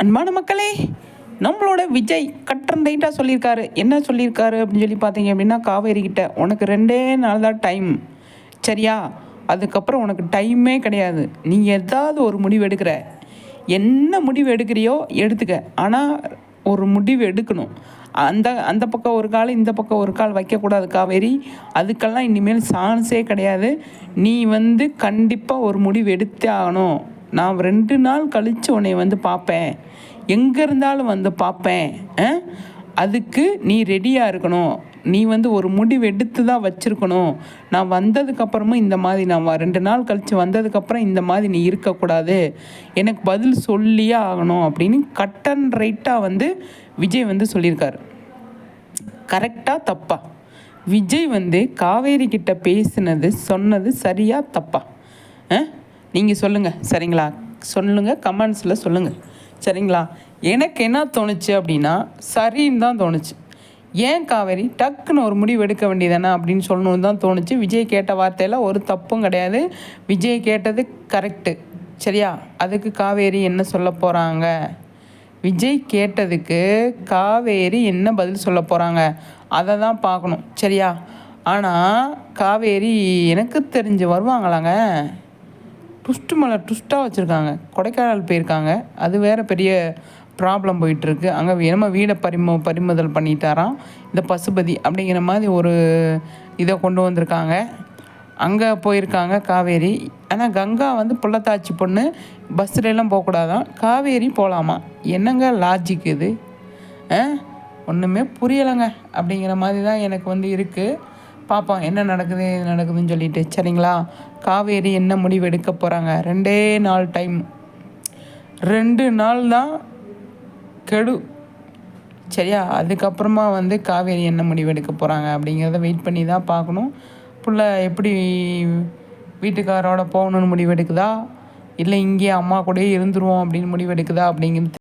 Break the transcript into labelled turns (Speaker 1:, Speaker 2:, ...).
Speaker 1: அன்பான மக்களே நம்மளோட விஜய் கட்டன் ரைட்டாக சொல்லியிருக்காரு. என்ன சொல்லியிருக்காரு அப்படின்னு சொல்லி பார்த்தீங்க அப்படின்னா காவேரிக்கிட்ட உனக்கு ரெண்டே நாள் தான் டைம் சரியா? அதுக்கப்புறம் உனக்கு டைமே கிடையாது. நீ ஏதாவது ஒரு முடிவு எடுக்கிற. என்ன முடிவு எடுக்கிறியோ எடுத்துக்க. ஆனால் ஒரு முடிவு எடுக்கணும். அந்த அந்த பக்கம் ஒரு கால் இந்த பக்கம் ஒரு கால் வைக்கக்கூடாது காவேரி. அதுக்கெல்லாம் இனிமேல் சான்ஸே கிடையாது. நீ வந்து கண்டிப்பாக ஒரு முடிவு எடுத்தே ஆகணும். நான் ரெண்டு நாள் கழித்து உன்னை வந்து பார்ப்பேன். எங்கே இருந்தாலும் வந்து பார்ப்பேன். ஆ? அதுக்கு நீ ரெடியாக இருக்கணும். நீ வந்து ஒரு முடிவு எடுத்து தான் வச்சுருக்கணும். நான் வந்ததுக்கப்புறமும் இந்த மாதிரி நான் ரெண்டு நாள் கழித்து வந்ததுக்கப்புறம் இந்த மாதிரி நீ இருக்கக்கூடாது. எனக்கு பதில் சொல்லியே ஆகணும் அப்படின்னு கட் அண்ட் ரைட்டாக வந்து விஜய் வந்து சொல்லியிருக்காரு. கரெக்டாக தப்பா. விஜய் வந்து காவேரி கிட்ட பேசினது சொன்னது சரியாக தப்பா. ஆ? நீங்கள் சொல்லுங்கள் சரிங்களா? சொல்லுங்கள் கமெண்ட்ஸில் சொல்லுங்கள் சரிங்களா? எனக்கு என்ன தோணுச்சு அப்படின்னா சரின்னு தான் தோணுச்சு. ஏன் காவேரி? டக்குன்னு ஒரு முடிவு எடுக்க வேண்டியதானே அப்படின்னு சொல்லணும்னு தான் தோணுச்சு. விஜய் கேட்ட வார்த்தையில் ஒரு தப்பும் கிடையாது. விஜய் கேட்டது கரெக்டு சரியா? அதுக்கு காவேரி என்ன சொல்ல போகிறாங்க விஜய் கேட்டதுக்கு காவேரி என்ன பதில் சொல்ல போகிறாங்க அதை தான் பார்க்கணும். சரியா? ஆனால் காவேரி எனக்கு தெரிஞ்சு வருவாங்களாங்க? டுஸ்ட்டு மலை ட்விஸ்ட்டாக வச்சுருக்காங்க. கொடைக்கானல் போயிருக்காங்க. அது வேறு பெரிய ப்ராப்ளம் போயிட்டுருக்கு. அங்கே என்னமோ வீடை பறிமு பறிமுதல் பண்ணிட்டாராம் இந்த பசுபதி அப்படிங்கிற மாதிரி ஒரு இதை கொண்டு வந்திருக்காங்க. அங்கே போயிருக்காங்க காவேரி. ஆனால் கங்கா வந்து புள்ளத்தாச்சி பொண்ணு. பஸ்ஸுலலாம் போகக்கூடாதான் காவேரி போகலாமா என்னங்க லாஜிக் இது? ஆ? ஒன்றுமே புரியலைங்க. அப்படிங்கிற மாதிரி தான் எனக்கு வந்து இருக்குது பார்ப்போம் என்ன நடக்குது இது நடக்குதுன்னு சொல்லிட்டு. சரிங்களா? காவேரி என்ன முடிவு எடுக்க போகிறாங்க ரெண்டே நாள் டைம் ரெண்டு நாள் தான் கெடு. சரியா? அதுக்கப்புறமா வந்து காவேரி என்ன முடிவு எடுக்க போகிறாங்க அப்படிங்கிறத வெயிட் பண்ணி தான் பார்க்கணும். புள்ள எப்படி வீட்டுக்காரோட போகணுன்னு முடிவு எடுக்குதா? இல்லை இங்கேயே அம்மா கூடயே இருந்துருவோம் அப்படின்னு முடிவு எடுக்குதா அப்படிங்கிறது